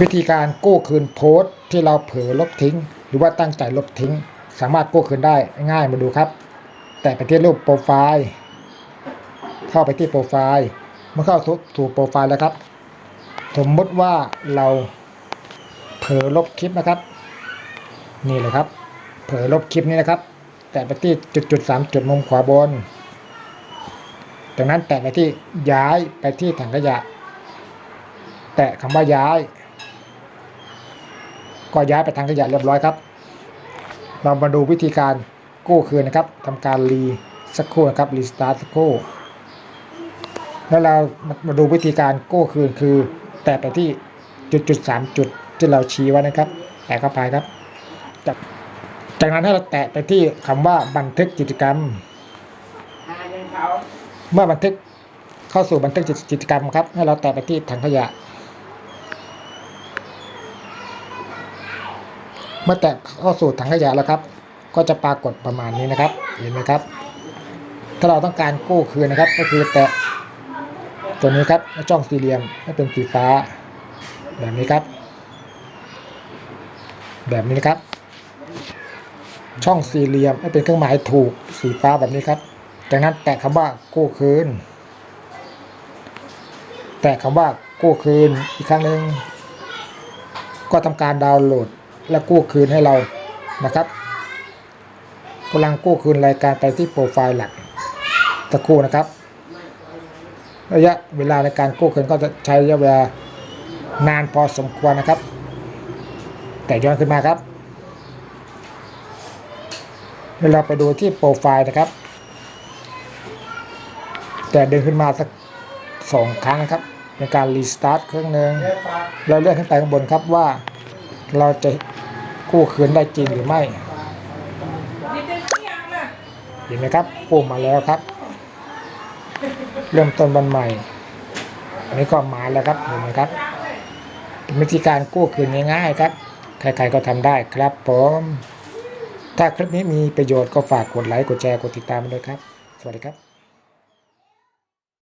วิธีการกู้คืนโพสต์ที่เราเผลอลบทิ้ง หรือว่าตั้งใจลบทิ้ง สามารถกู้คืนได้ง่ายมาดูครับ แต่ไปที่รูปโปรไฟล์เข้าไปที่โปรไฟล์เมื่อเข้าสู่โปรไฟล์แล้วครับ สมมติว่าเราเผลอลบคลิปนะครับ นี่เลยครับ เผลอลบคลิปนี้นะครับ แตะไปที่จุดจุดสามจุดมุมขวาบนจากนั้นแตะไปที่ย้ายไปที่ถังขยะ แตะคำว่าย้าย ก็ย้ายไปทางขยะเรียบร้อยครับ เรามาดูวิธีการกู้คืนนะครับทำการรีสักครู่นะครับรีสตาร์ทสักครู่แล้วเรามาดูวิธีการกู้คืนคือ แตะไปที่จุดจุดสามจุดที่เราชี้ไว้นะครับ แตะเข้าไปครับ จากจากนั้นให้เราแตะไปที่คำว่าบันทึกกิจกรรม เมื่อบันทึกเข้าสู่บันทึกกิจกรรมครับ ให้เราแตะไปที่ถังขยะ เมื่อแตะเข้าสู่ถังขยะแล้วครับ ก็จะปรากฏประมาณนี้นะครับเห็นไหมครับ ถ้าเราต้องการกู้คืนนะครับ ก็คือแตะตัวนี้ครับช่องสี่เหลี่ยมให้เป็นสีฟ้า แบบนี้ครับ แบบนี้นะครับ ช่องสี่เหลี่ยมให้เป็นเครื่องหมายถูกสีฟ้าแบบนี้ครับ จากนั้นแตะคำว่ากู้คืน แตะคำว่ากู้คืนอีกครั้งหนึ่งก็ทำการดาวน์โหลด และกู้คืนให้เรานะครับกำลังกู้คืนรายการไปที่โปรไฟล์หลักตะคู่นะครับ ระยะเวลาในการกู้คืนก็จะใช้ระยะเวลานานพอสมควรนะครับ แต่ย้อนขึ้นมาครับเวลาไปดูที่โปรไฟล์นะครับ แต่เดินขึ้นมาสักสองครั้งนะครับในการรีสตาร์ทเครื่องหนึ่งเราเลื่อนขึ้นไปข้างบนครับว่าเราจะ กู้คืนได้จริงหรือไม่ เห็นไหมครับกู้มาแล้วครับ เริ่มต้นวันใหม่ อันนี้ก็มาแล้วครับ เห็นไหมครับวิธีการกู้คืนง่ายๆครับใครๆก็ทำได้ครับผมถ้าคลิปนี้มีประโยชน์ก็ฝากกดไลค์กดแชร์กดติดตามมาด้วยครับ สวัสดีครับ